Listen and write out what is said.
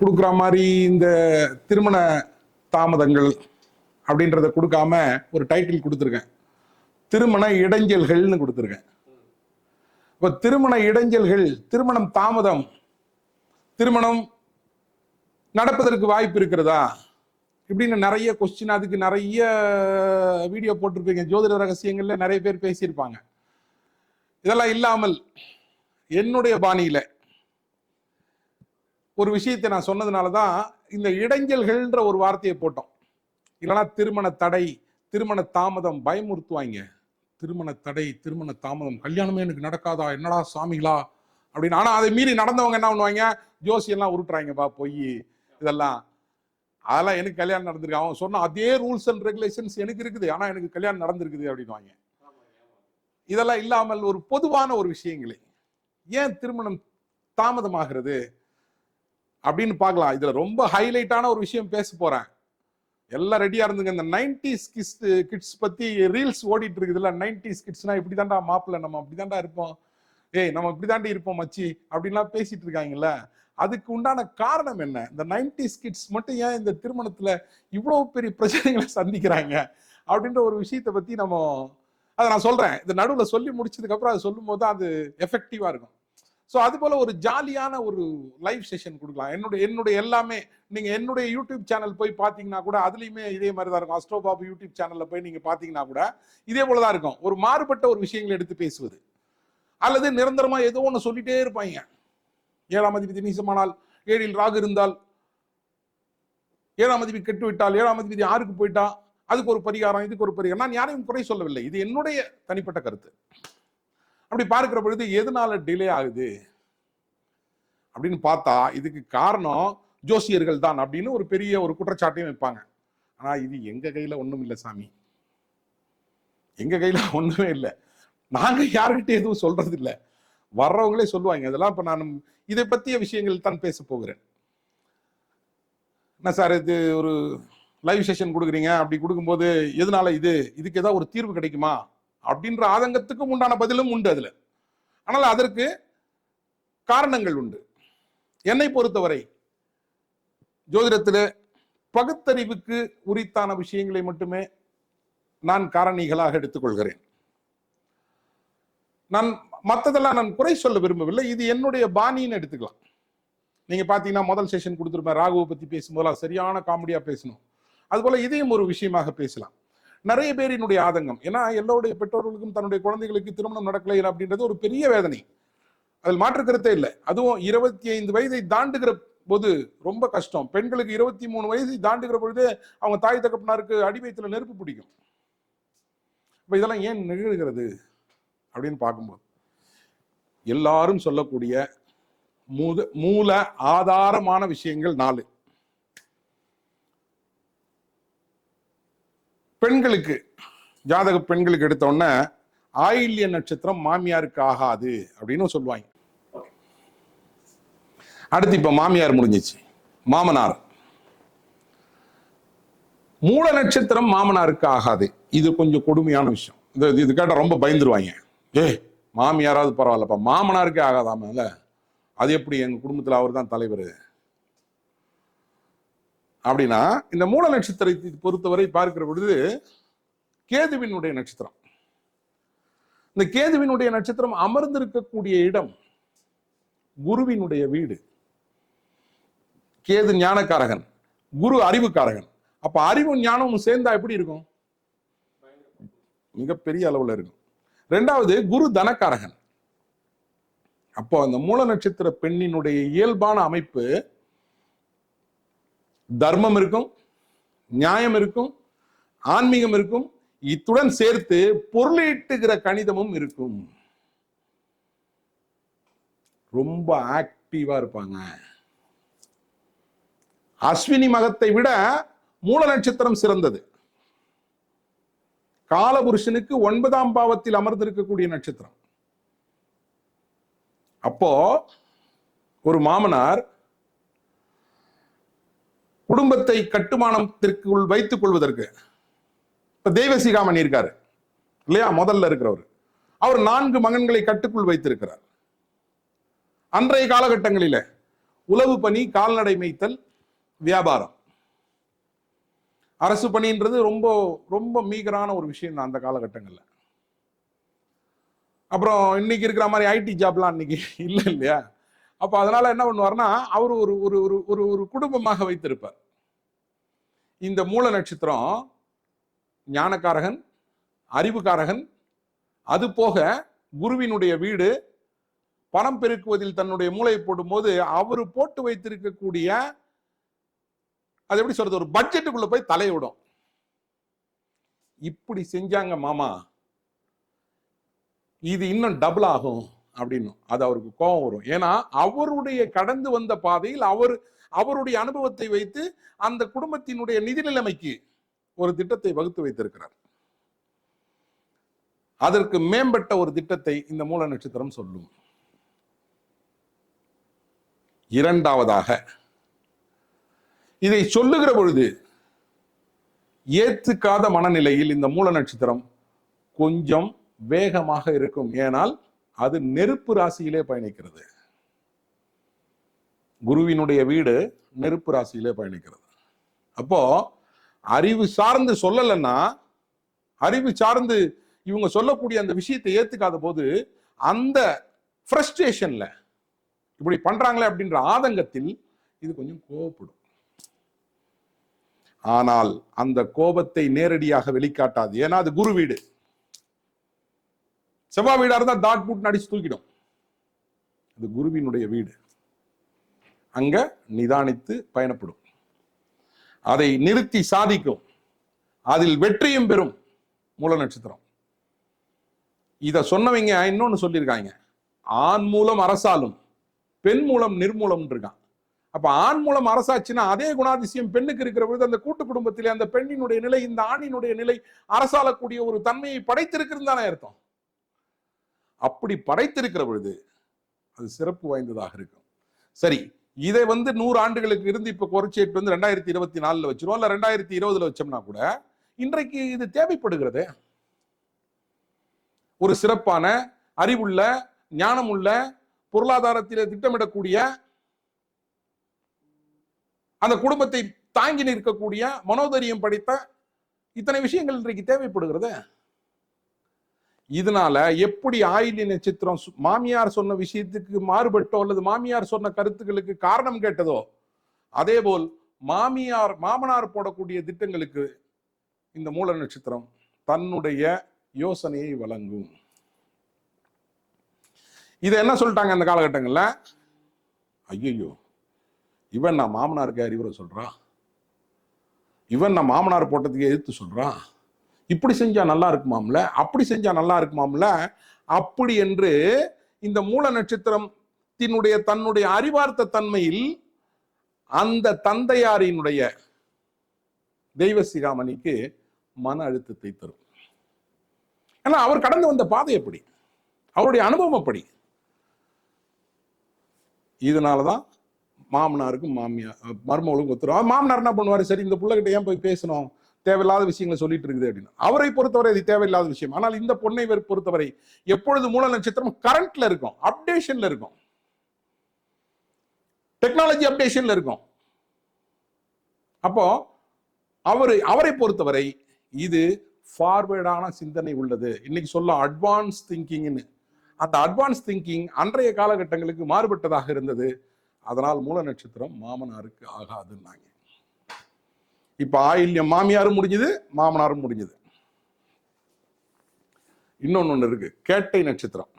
கொடுக்குற மாதிரி இந்த திருமண தாமதங்கள் அப்படின்றத கொடுக்காம ஒரு டைட்டில் கொடுத்துருக்கேன். திருமண இடைஞ்சல்கள்னு கொடுத்துருக்கேன். இப்போ திருமண இடைஞ்சல்கள் திருமணம் தாமதம் திருமணம் நடப்பதற்கு வாய்ப்பு இருக்கிறதா? இப்படின்னு நிறைய கொஸ்டின் அதுக்கு நிறைய வீடியோ போட்டிருப்பீங்க. ஜோதிட ரகசியங்கள்ல நிறைய பேர் பேசியிருப்பாங்க. இதெல்லாம் இல்லாமல் என்னுடைய பாணியில ஒரு விஷயத்தை நான் சொன்னதுனால தான் இந்த இடைஞ்சல்கள்ன்ற ஒரு வார்த்தையை போட்டோம். இல்லைன்னா திருமண தடை திருமண தாமதம் பயமுறுத்துவாங்க. திருமண தடை திருமண தாமதம் கல்யாணமே எனக்கு நடக்காதா? என்னடா சாமிகளா? அப்படின்னு. ஆனால் அதை மீறி நடந்தவங்க என்ன பண்ணுவாங்க? ஜோசியெல்லாம் உருட்டுறாங்கப்பா பொய். இதெல்லாம். அதெல்லாம் எனக்கு கல்யாணம் நடந்திருக்கு. அவன் சொன்ன அதே ரூல்ஸ் அண்ட் ரெகுலேஷன்ஸ் எனக்கு இருக்குது. ஆனால் எனக்கு கல்யாணம் நடந்திருக்குது அப்படின்வாங்க இதெல்லாம் இல்லாமல் ஒரு பொதுவான ஒரு விஷயங்களே. ஏன் திருமணம் தாமதமாகிறது? அப்படின்னு பார்க்கலாம். இதுல ரொம்ப ஹைலைட்டான ஒரு விஷயம் பேச போறேன். எல்லாம் ரெடியா இருந்துங்க. இந்த நைன்டிஸ் கிட்ஸ் கிட்ஸ் பத்தி ரீல்ஸ் ஓடிட்டு இருக்குதுல்ல. நைன்டிஸ் கிட்ஸ்னா இப்படி தாண்டா மாப்பிள்ள நம்ம அப்படி தாண்டா இருப்போம். ஏய் நம்ம இப்படி தாண்டி இருப்போம் மச்சி அப்படின்லாம் பேசிட்டு இருக்காங்கல்ல. அதுக்கு உண்டான காரணம் என்ன? இந்த நைன்டிஸ் கிட்ஸ் மட்டும் ஏன் இந்த திருமணத்துல இவ்வளவு பெரிய பிரச்சனைகளை சந்திக்கிறாங்க? அப்படின்ற ஒரு விஷயத்தை பத்தி நம்ம அதை நான் சொல்றேன். இந்த நடுவில் சொல்லி முடிச்சதுக்கு அப்புறம் அதை சொல்லும் போது அது எஃபெக்டிவா இருக்கும். ஸோ அது போல ஒரு ஜாலியான ஒரு லைவ் செஷன் கொடுக்கலாம். என்னுடைய என்னுடைய எல்லாமே நீங்க என்னுடைய யூடியூப் சேனல் போய் பார்த்தீங்கன்னா கூட அதுலேயுமே இதே மாதிரி தான் இருக்கும். அஸ்ட்ரோபாபு யூடியூப் சேனல்ல போய் நீங்க பார்த்தீங்கன்னா கூட இதே போல தான் இருக்கும். ஒரு மாறுபட்ட ஒரு விஷயங்களை எடுத்து பேசுவது. அல்லது நிரந்தரமா ஏதோ ஒன்று சொல்லிட்டே இருப்பாங்க. ஏழாம் அதிபதி நீசமானால் ஏழில் ராகு இருந்தால் ஏழாம் அதிபதி கெட்டு விட்டால் ஏழாம் அதிபதி ஆறுக்கு போயிட்டா அதுக்கு ஒரு பரிகாரம் இதுக்கு ஒரு பரிகாரம். நான் யாரையும் குறை சொல்லவில்லை. இது என்னுடைய தனிப்பட்ட கருத்து. அப்படி பார்க்கிற பொழுது எதனால டிலே ஆகுது? அப்படின்னு பார்த்தா இதுக்கு காரணம் ஜோசியர்கள் தான் அப்படின்னு ஒரு பெரிய ஒரு குற்றச்சாட்டையும் வைப்பாங்க. ஆனா இது எங்க கையில ஒண்ணும் இல்லை சாமி. எங்க கையில ஒண்ணுமே இல்லை. நாங்க யாருக்கிட்ட எதுவும் சொல்றது இல்லை. வர்றவங்களே சொல்லுவாங்க அதெல்லாம் இப்ப நான் இதை பத்திய விஷயங்கள் தான் பேச போகிறேன். என்ன சார் இது ஒரு லைவ் செஷன் கொடுக்குறீங்க. அப்படி கொடுக்கும்போது எதனால இது? இதுக்கு ஏதாவது ஒரு தீர்வு கிடைக்குமா? அப்படின்ற ஆதங்கத்துக்கும் உண்டான பதிலும் உண்டு அதில். ஆனால் அதற்கு காரணங்கள் உண்டு. என்னை பொறுத்தவரை ஜோதிடத்தில் பகுத்தறிவுக்கு உரித்தான விஷயங்களை மட்டுமே நான் காரணிகளாக எடுத்துக்கொள்கிறேன். நான் மற்றதெல்லாம் நான் குறை சொல்ல விரும்பவில்லை. இது என்னுடைய பாணின்னு எடுத்துக்கலாம். நீங்க பாத்தீங்கன்னா முதல் செஷன் கொடுத்துருப்பேன். ராகுவை பத்தி பேசும்போதெல்லாம் சரியான காமெடியா பேசணும். அதுபோல இதையும் ஒரு விஷயமாக பேசலாம். நிறைய பேரினுடைய ஆதங்கம். ஏன்னா எல்லோருடைய பெற்றோர்களுக்கும் தன்னுடைய குழந்தைகளுக்கு திருமணம் நடக்கலை அப்படின்றது ஒரு பெரிய வேதனை. அதில் மாற்று கருத்தே இல்லை. அதுவும் இருபத்தி ஐந்து வயதை தாண்டுகிற போது ரொம்ப கஷ்டம். பெண்களுக்கு இருபத்தி மூணு வயசு தாண்டுகிற பொழுது அவங்க தாய் தகப்பனாருக்கு அடிவயத்தில் நெருப்பு பிடிக்கும். இப்போ இதெல்லாம் ஏன் நிகழ்கிறது அப்படின்னு பார்க்கும்போது எல்லாரும் சொல்லக்கூடிய மூத மூல ஆதாரமான விஷயங்கள் நாலு. பெண்களுக்கு ஜாதக பெண்களுக்கு எடுத்த உடனே ஆயில்ய நட்சத்திரம் மாமியாருக்கு ஆகாது அப்படின்னு சொல்லுவாங்க. அடுத்து இப்போ மாமியார் முடிஞ்சிச்சு. மாமனார். மூல நட்சத்திரம் மாமனாருக்கு ஆகாது. இது கொஞ்சம் கொடுமையான விஷயம். இது இது கேட்டால் ரொம்ப பயந்துருவாங்க. ஏ மாமியாராவது பரவாயில்லப்பா. மாமனாருக்கே ஆகாதாமல அது எப்படி எங்கள் குடும்பத்தில் அவர் தான் தலைவர்? அப்படின்னா இந்த மூல நட்சத்திரத்தை பொறுத்தவரை பார்க்கிற பொழுது கேதுவினுடைய நட்சத்திரம். இந்த கேதுவினுடைய நட்சத்திரம் அமர்ந்திருக்கக்கூடிய இடம் குருவினுடைய வீடு. கேது ஞானக்காரகன் குரு அறிவுக்காரகன். அப்ப அறிவும் ஞானமும் சேர்ந்தா எப்படி இருக்கும்? மிகப்பெரிய அளவுல இருக்கும். ரெண்டாவது குரு தனக்காரகன். அப்போ அந்த மூல நட்சத்திர பெண்ணினுடைய இயல்பான அமைப்பு தர்மம் இருக்கும் நியாயம் இருக்கும் ஆன்மீகம் இருக்கும். இத்துடன் சேர்த்து பொருளீட்டுகிற கணிதமும் இருக்கும். ரொம்ப ஆக்டிவா இருப்பாங்க. அஸ்வினி மகத்தை விட மூல நட்சத்திரம் சிறந்தது. காலபுருஷனுக்கு ஒன்பதாம் பாவத்தில் அமர்ந்திருக்கக்கூடிய நட்சத்திரம். அப்போ ஒரு மாமனார் குடும்பத்தை கட்டுமானத்திற்குள் வைத்துக் கொள்வதற்கு. இப்ப தெய்வசிகாமணி இருக்காரு. இல்லையா? முதல்ல இருக்கிறவர். அவர் நான்கு மகன்களை கட்டுக்குள் வைத்திருக்கிறார். அன்றைய காலகட்டங்களில உளவு பணி கால்நடை மேய்த்தல் வியாபாரம். அரசு பணின்றது ரொம்ப ரொம்ப மீகரான ஒரு விஷயம் தான் அந்த காலகட்டங்களில். அப்புறம் இன்னைக்கு இருக்கிற மாதிரி ஐடி ஜாப்லாம் அன்னைக்கு இல்லை இல்லையா? அப்போ அதனால என்ன பண்ணுவார்னா அவர் ஒரு ஒரு ஒரு ஒரு ஒரு குடும்பமாக வைத்திருப்பார். இந்த மூல நட்சத்திரம் ஞானக்காரகன் அறிவுக்காரகன். அது போக குருவினுடைய வீடு பணம் பெருக்குவதில் தன்னுடைய மூளையை போடும்போது அவர் போட்டு வைத்திருக்கக்கூடிய அது எப்படி சொல்றது ஒரு பட்ஜெட்டுக்குள்ள போய் தலையிடும். இப்படி செஞ்சாங்க மாமா. இது இன்னும் டபுள் ஆகும். அப்படின்னு அது அவருக்கு கோபம் வரும். ஏன்னா அவருடைய கடந்து வந்த பாதையில் அவர் அவருடைய அனுபவத்தை வைத்து அந்த குடும்பத்தினுடைய நிதி நிலைமைக்கு ஒரு திட்டத்தை வகுத்து வைத்திருக்கிறார். அதற்கு மேம்பட்ட ஒரு திட்டத்தை இந்த மூல நட்சத்திரம் சொல்லும். இரண்டாவதாக இதை சொல்லுகிற பொழுது ஏத்துக்காத மனநிலையில் இந்த மூல நட்சத்திரம் கொஞ்சம் வேகமாக இருக்கும். ஏனால் அது நெருப்பு ராசியிலே பயணிக்கிறது. குருவினுடைய வீடு நெருப்பு ராசியிலே பயணிக்கிறது. அப்போ அறிவு சார்ந்து சொல்லலைன்னா அறிவு சார்ந்து இவங்க சொல்லக்கூடிய அந்த விஷயத்தை ஏத்துக்காத போது அந்த ஃப்ரஸ்ட்ரேஷன்ல இப்படி பண்றாங்களே அப்படின்ற ஆதங்கத்தில் இது கொஞ்சம் கோவப்படும். ஆனால் அந்த கோபத்தை நேரடியாக வெளிக்காட்டாது. ஏன்னா அது குரு வீடு. செவ்வாய் வீடா இருந்தா தாட் பூட் அடிச்சு தூக்கிடும். அது குருவினுடைய வீடு. அங்க நிதானித்து பயணப்படும். அதை நிறுத்தி சாதிக்கும். அதில் வெற்றியும் பெறும் மூல நட்சத்திரம். இதை சொன்னவங்க இன்னொன்னு சொல்லியிருக்காங்க. ஆண் மூலம் அரசாலும் பெண் மூலம் நிர்மூலம் இருக்கான். அப்ப ஆண் மூலம் அரசாச்சுன்னா அதே குணாதிசயம் பெண்ணுக்கு இருக்கிற பொழுது அந்த கூட்டு குடும்பத்திலே அந்த பெண்ணினுடைய நிலை இந்த ஆணினுடைய நிலை அரசாலக்கூடிய ஒரு தன்மையை படைத்திருக்கிறது தானே அர்த்தம். அப்படி படைத்திருக்கிற பொழுது அது சிறப்பு வாய்ந்ததாக இருக்கும். சரி இதை வந்து நூறு ஆண்டுகளுக்கு இருந்து இப்ப குறைச்சிட்டு வந்து ரெண்டாயிரத்தி இருபத்தி நாலுல வச்சிருவோம். இல்ல ரெண்டாயிரத்தி இருபதுல வச்சோம்னா கூட இன்றைக்கு இது தேவைப்படுகிறது? ஒரு சிறப்பான அறிவுள்ள ஞானமுள்ள பொருளாதாரத்தில் திட்டமிடக்கூடிய அந்த குடும்பத்தை தாங்கி நிற்கக்கூடிய மனோதரியம் படைத்த இத்தனை விஷயங்கள் இன்றைக்கு தேவைப்படுகிறது? இதனால எப்படி ஆயிலி நட்சத்திரம் சு- மாமியார் சொன்ன விஷயத்துக்கு மாறுபட்டோ அல்லது மாமியார் சொன்ன கருத்துக்களுக்கு காரணம் கேட்டதோ அதேபோல் மாமியார் மாமனார் போடக்கூடிய திட்டங்களுக்கு இந்த மூல நட்சத்திரம் தன்னுடைய யோசனையை வழங்கும். இதை என்ன சொல்லிட்டாங்க அந்த காலகட்டங்களில்? ஐயோ இவன் நான் மாமனாருக்கு அறிவுரை சொல்றான் இவன் நான் மாமனார் போட்டதுக்கு எதிர்த்து சொல்றான் இப்படி செஞ்சா நல்லா இருக்குமாம்ல? அப்படி செஞ்சா நல்லா இருக்குமாம்ல? அப்படி என்று இந்த மூல நட்சத்திரத்தினுடைய தன்னுடைய அறிவார்த்த தன்மையில் அந்த தந்தையாரினுடைய தெய்வ சிகாமணிக்கு மன அழுத்தத்தை தரும். ஏன்னா அவர் கடந்து வந்த பாதை எப்படி? அவருடைய அனுபவம் அப்படி இதனாலதான் மாமனாருக்கும் மாமியார் மருமகளுக்கும் ஒத்துரும். மாமனார் என்ன பண்ணுவாரு? சரி இந்த பிள்ளைகிட்ட ஏன் போய் பேசணும்? தேவையில்லாத விஷயங்களை சொல்லிட்டு இருக்குது அப்படின்னு. அவரை பொறுத்தவரை அது தேவையில்லாத விஷயம். ஆனால் இந்த பொண்ணை பொறுத்தவரை எப்பொழுது மூல நட்சத்திரம் கரண்ட்ல இருக்கும் அப்டேஷன்ல இருக்கும். டெக்னாலஜி அப்டேஷன்ல இருக்கும். அப்போ அவரு அவரை பொறுத்தவரை இது ஃபார்வேர்டான சிந்தனை உள்ளது. இன்னைக்கு சொல்ல அட்வான்ஸ் திங்கிங்னு அந்த அட்வான்ஸ் திங்கிங் அன்றைய காலகட்டங்களுக்கு மாறுபட்டதாக இருந்தது. அதனால் மூல நட்சத்திரம் மாமனாருக்கு ஆகாதுன்னாங்க. இப்போ ஆயில்யம் மாமியாரும் முடிஞ்சது மாமனாரும் முடிஞ்சது. இன்னொன்று ஒன்று இருக்குது கேட்டை நட்சத்திரம்.